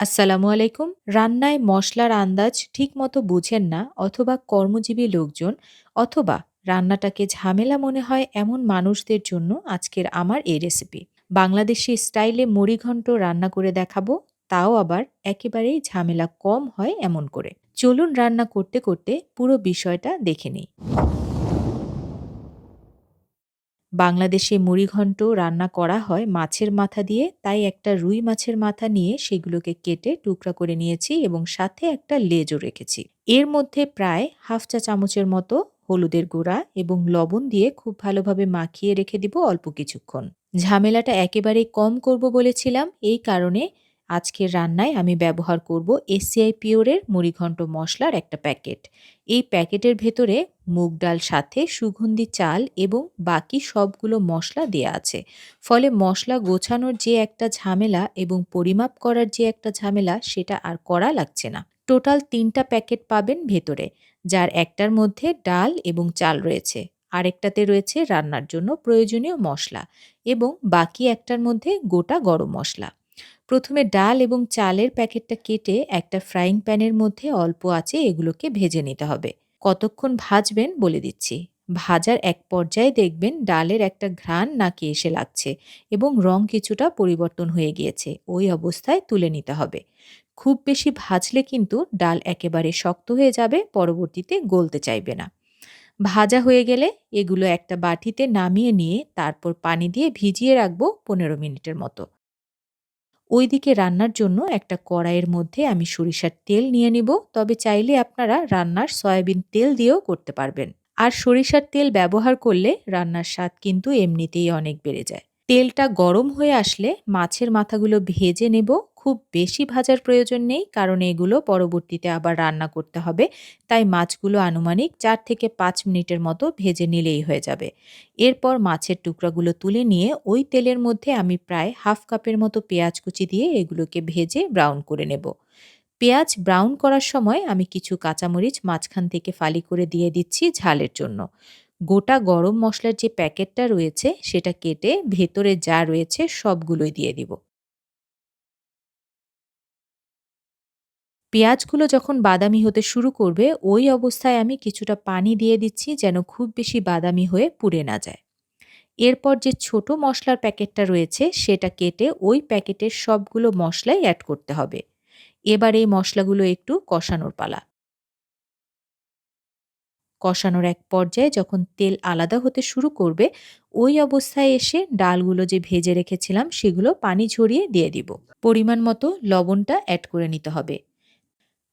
আসসালামু আলাইকুম। রান্নায় মশলার আন্দাজ ঠিকমতো বুঝেন না অথবা কর্মজীবী লোকজন অথবা রান্নাটাকে ঝামেলা মনে হয় এমন মানুষদের জন্য আজকের আমার এই রেসিপি বাংলাদেশি স্টাইলে মুড়িঘণ্ট রান্না করে দেখাবো, তাও আবার একেবারেই ঝামেলা কম হয় এমন করে। চলুন রান্না করতে করতে পুরো বিষয়টা দেখে নিই। বাংলাদেশে মুড়িঘণ্ট রান্না করা হয় মাছের মাথা দিয়ে, তাই একটা রুই মাছের মাথা নিয়ে সেগুলোকে কেটে টুকরা করে নিয়েছি এবং সাথে একটা লেজও রেখেছি। এর মধ্যে প্রায় হাফ চা চামচের মতো হলুদের গুঁড়া এবং লবণ দিয়ে খুব ভালোভাবে মাখিয়ে রেখে দিব অল্প কিছুক্ষণ। ঝামেলাটা একেবারেই কম করব বলেছিলাম, এই কারণে আজকের রান্নায় আমি ব্যবহার করব এসিআই পিওরের মুড়িঘণ্ট মশলার একটা প্যাকেট। এই প্যাকেটের ভেতরে মুগ ডাল সাথে সুগন্ধি চাল এবং বাকি সবগুলো মশলা দেয়া আছে। ফলে মশলা গোছানোর যে একটা ঝামেলা এবং পরিমাপ করার যে একটা ঝামেলা সেটা আর করা লাগছে না। টোটাল তিনটা প্যাকেট পাবেন ভেতরে, যার একটার মধ্যে ডাল এবং চাল রয়েছে। আরেকটাতে রয়েছে রান্নার জন্য প্রয়োজনীয় মশলা এবং বাকি একটার মধ্যে গোটা গরম মশলা। প্রথমে ডাল এবং চালের প্যাকেটটা কেটে একটা ফ্রাইং প্যানের মধ্যে অল্প আছে এগুলোকে ভেজে নিতে হবে। কতক্ষণ ভাজবেন বলে দিচ্ছি। ভাজার এক পর্যায়ে দেখবেন ডালের একটা ঘ্রাণ নাকি এসে লাগছে এবং রং কিছুটা পরিবর্তন হয়ে গিয়েছে। ওই অবস্থায় তুলে নিতে হবে। খুব বেশি ভাজলে কিন্তু ডাল একেবারে শক্ত হয়ে যাবে, পরবর্তীতে গলতে চাইবে না। ভাজা হয়ে গেলে এগুলো একটা বাটিতে নামিয়ে নিয়ে তারপর পানি দিয়ে ভিজিয়ে রাখব পনেরো মিনিটের মতো। ওইদিকে রান্নার জন্য একটা কড়াইয়ের মধ্যে আমি সরিষার তেল নিয়ে নিব। তবে চাইলে আপনারা রান্নার সয়াবিন তেল দিয়েও করতে পারবেন। আর সরিষার তেল ব্যবহার করলে রান্নার স্বাদ কিন্তু এমনিতেই অনেক বেড়ে যায়। তেলটা গরম হয়ে আসলে মাছের মাথাগুলো ভেজে নেব খুব বেশি ভাজার প্রয়োজন নেই, কারণ এগুলো পরবর্তীতে আবার রান্না করতে হবে। তাই মাছগুলো আনুমানিক চার থেকে পাঁচ মিনিটের মতো ভেজে নিলেই হয়ে যাবে। এরপর মাছের টুকরাগুলো তুলে নিয়ে ওই তেলের মধ্যে আমি প্রায় হাফ কাপের মতো পেঁয়াজ কুচি দিয়ে এগুলোকে ভেজে ব্রাউন করে নেব। পেঁয়াজ ব্রাউন করার সময় আমি কিছু কাঁচামরিচ মাঝখান থেকে ফালি করে দিয়ে দিচ্ছি ঝালের জন্য। গোটা গরম মশলার যে প্যাকেটটা রয়েছে, সেটা কেটে ভেতরে যা রয়েছে সবগুলোই দিয়ে দিব। পেঁয়াজগুলো যখন বাদামি হতে শুরু করবে, ওই অবস্থায় আমি কিছুটা পানি দিয়ে দিচ্ছি যেন খুব বেশি বাদামি হয়ে পুড়ে না যায়। এরপর যে ছোট মশলার প্যাকেটটা রয়েছে, সেটা কেটে ওই প্যাকেটের সবগুলো মশলাই অ্যাড করতে হবে। এবার এই মশলাগুলো একটু কষানোর পালা। কষানোর এক পর্যায়ে যখন তেল আলাদা হতে শুরু করবে, ওই অবস্থায় এসে ডালগুলো যে ভেজে রেখেছিলাম, সেগুলো পানি ঝরিয়ে দিয়ে দিব। পরিমাণ মতো লবণটা অ্যাড করে নিতে হবে।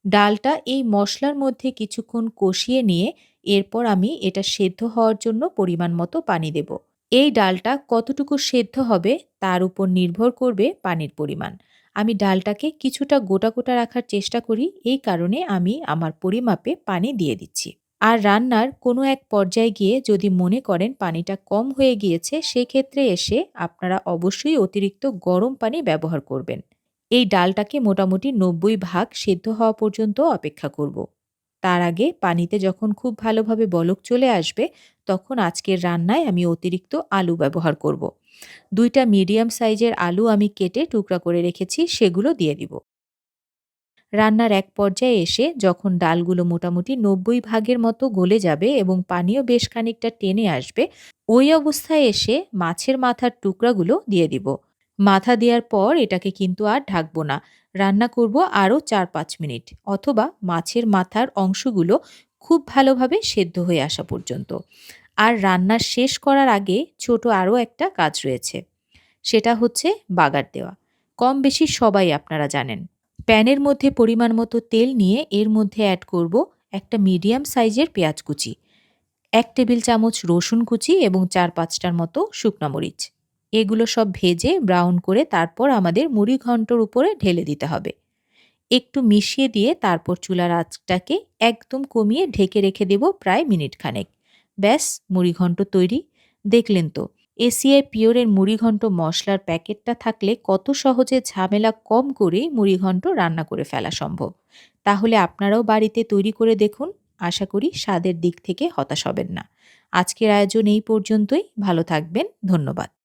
ডালটা এই মশলার মধ্যে কিছুক্ষণ কষিয়ে নিয়ে এরপর আমি এটা সেদ্ধ হওয়ার জন্য পরিমাণ মতো পানি দেব। এই ডালটা কতটুকু সেদ্ধ হবে তার উপর নির্ভর করবে পানির পরিমাণ। আমি ডালটাকে কিছুটা গোটা গোটা রাখার চেষ্টা করি, এই কারণে আমি আমার পরিমাপে পানি দিয়ে দিচ্ছি। আর রান্নার কোনো এক পর্যায়ে গিয়ে যদি মনে করেন পানিটা কম হয়ে গিয়েছে, সেক্ষেত্রে এসে আপনারা অবশ্যই অতিরিক্ত গরম পানি ব্যবহার করবেন। এই ডালটাকে মোটামুটি নব্বই ভাগ সেদ্ধ হওয়া পর্যন্ত অপেক্ষা করব। তার আগে পানিতে যখন খুব ভালোভাবে বলক চলে আসবে, তখন আজকের রান্নায় আমি অতিরিক্ত আলু ব্যবহার করব। দুইটা মিডিয়াম সাইজের আলু আমি কেটে টুকরা করে রেখেছি, সেগুলো দিয়ে দিব রান্নার এক পর্যায়ে এসে যখন ডালগুলো মোটামুটি নব্বই ভাগের মতো গলে যাবে এবং পানিও বেশ খানিকটা টেনে আসবে, ওই অবস্থায় এসে মাছের মাথার টুকরাগুলো দিয়ে দিব মাথা দেওয়ার পর এটাকে কিন্তু আর ঢাকবো না। রান্না করব আরও চার পাঁচ মিনিট, অথবা মাছের মাথার অংশগুলো খুব ভালোভাবে সেদ্ধ হয়ে আসা পর্যন্ত। আর রান্না শেষ করার আগে ছোট আরও একটা কাজ রয়েছে, সেটা হচ্ছে বাগার দেওয়া। কম বেশি সবাই আপনারা জানেন, প্যানের মধ্যে পরিমাণ মতো তেল নিয়ে এর মধ্যে অ্যাড করব একটা মিডিয়াম সাইজের পেঁয়াজ কুচি, এক টেবিল চামচ রসুন কুচি এবং চার পাঁচটার মতো শুকনো মরিচ। এগুলো সব ভেজে ব্রাউন করে তারপর আমাদের মুড়ি ঘন্টর উপরে ঢেলে দিতে হবে। একটু মিশিয়ে দিয়ে তারপর চুলার আঁচটাকে একদম কমিয়ে ঢেকে রেখে দেব প্রায় মিনিট খানেক। ব্যাস, মুড়ি ঘন্ট তৈরি। দেখলেন তো, এসিআই পিওরের মুড়িঘণ্ট মশলার প্যাকেটটা থাকলে কত সহজে ঝামেলা কম করেই মুড়িঘণ্ট রান্না করে ফেলা সম্ভব। তাহলে আপনারাও বাড়িতে তৈরি করে দেখুন। আশা করি স্বাদের দিক থেকে হতাশ হবেন না। আজকের আয়োজন এই পর্যন্তই। ভালো থাকবেন। ধন্যবাদ।